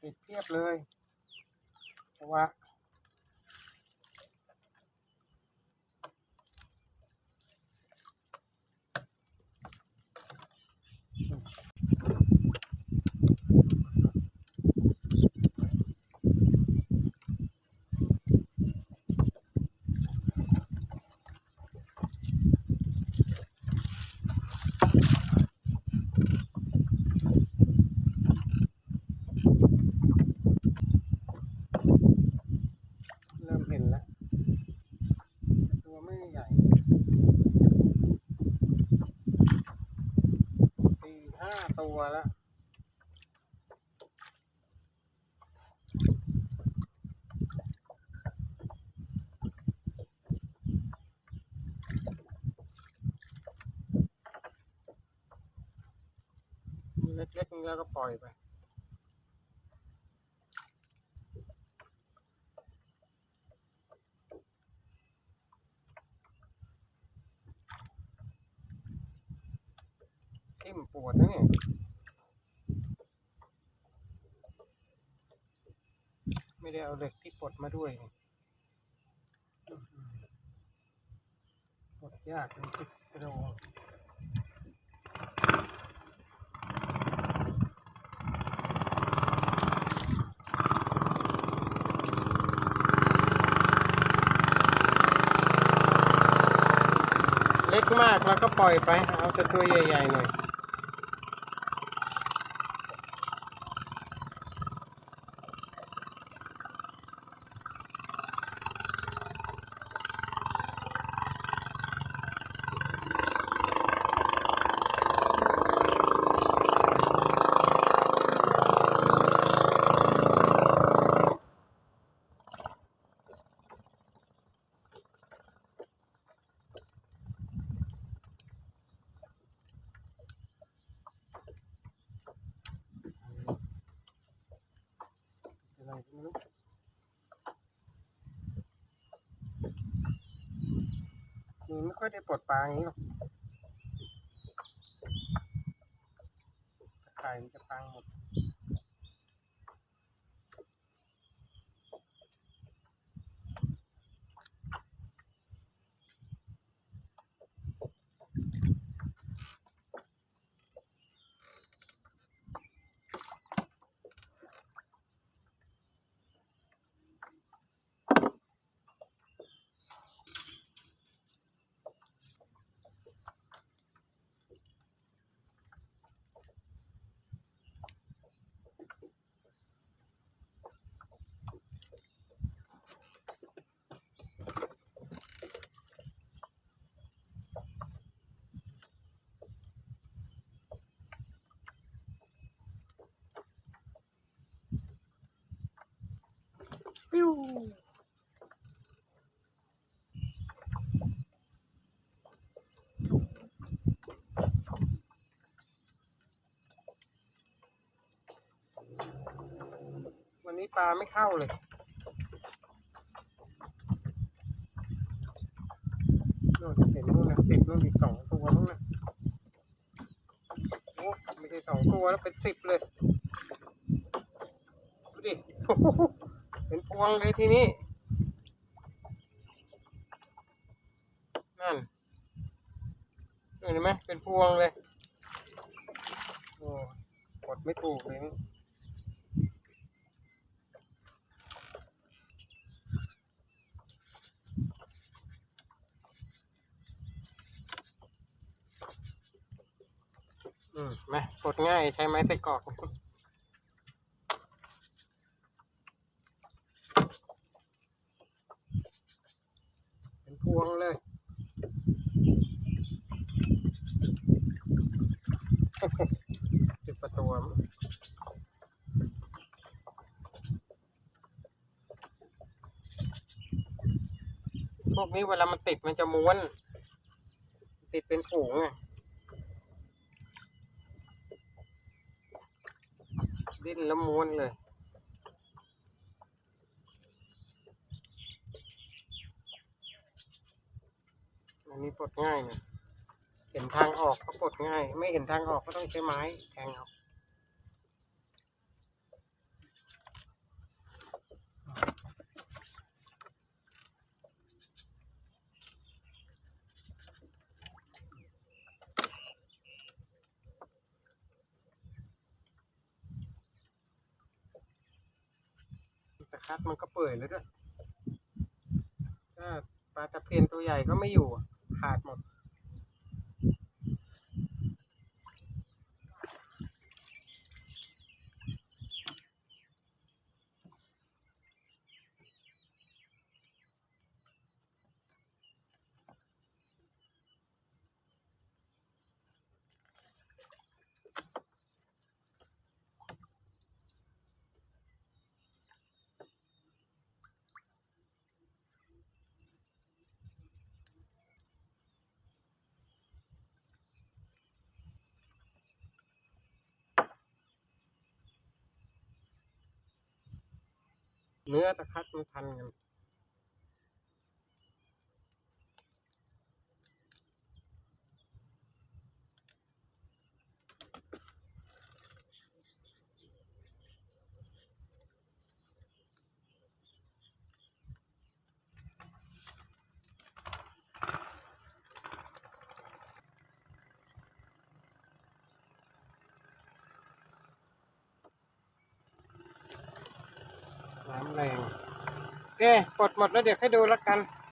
ติดเพียบเลยสวะ เริ่มเห็นแล้วแต่ตัวไม่ใหญ่สี่ห้า ตัวแล้วเล็กๆนี่แล้วก็ปล่อยไปิ่มปวดนะเนี่ยไม่ได้เอาเหล็กที่ปลดมาด้วยปลดยากเป็นสิบกิโลเล็กมากแล้วก็ปล่อยไป เอาแต่ตัวใหญ่ๆหน่อย อะไรก็ไม่รู้นี่ไม่ค่อยได้ปลดปลาอย่างนี้หรอกตะไคร่มันจะปังหมด ววันนี้ปลาไม่เข้าเลยน่นเห็นนู่นนะติดนู่นอีกสองตัวนู่นนะโอ้ไม่ใช่สองตัวแล้วเป็นสิบเลย ดูดิ เป็นพวงเลยทีนี้ นั่นเห็นไหมเป็นพวงเลยโอ้กดไม่ถูกเลยอืมมากดง่ายใช้ไม้ใส่กรอก เป็นพ วงเลยติดประตูมั้งพวกนี้เวลามันติดมันจะม้วน ติดเป็นฝูงไงดิ้นแล้วม้วนเลย ปลดง่ายนะเห็นทางออกก็ปลดง่าย ไม่เห็นทางออกก็ต้องใช้ไม้แทงเอาตะคัดมันก็เปื่อยแล้วด้วยถ้าปลาตะเพียนตัวใหญ่ก็ไม่อยู่ ขาดหมด เนื้อตะคัดมันพันกัน น้ำแรงโอเคปลดหมดแล้วเดี๋ยวให้ดูแล้วกัน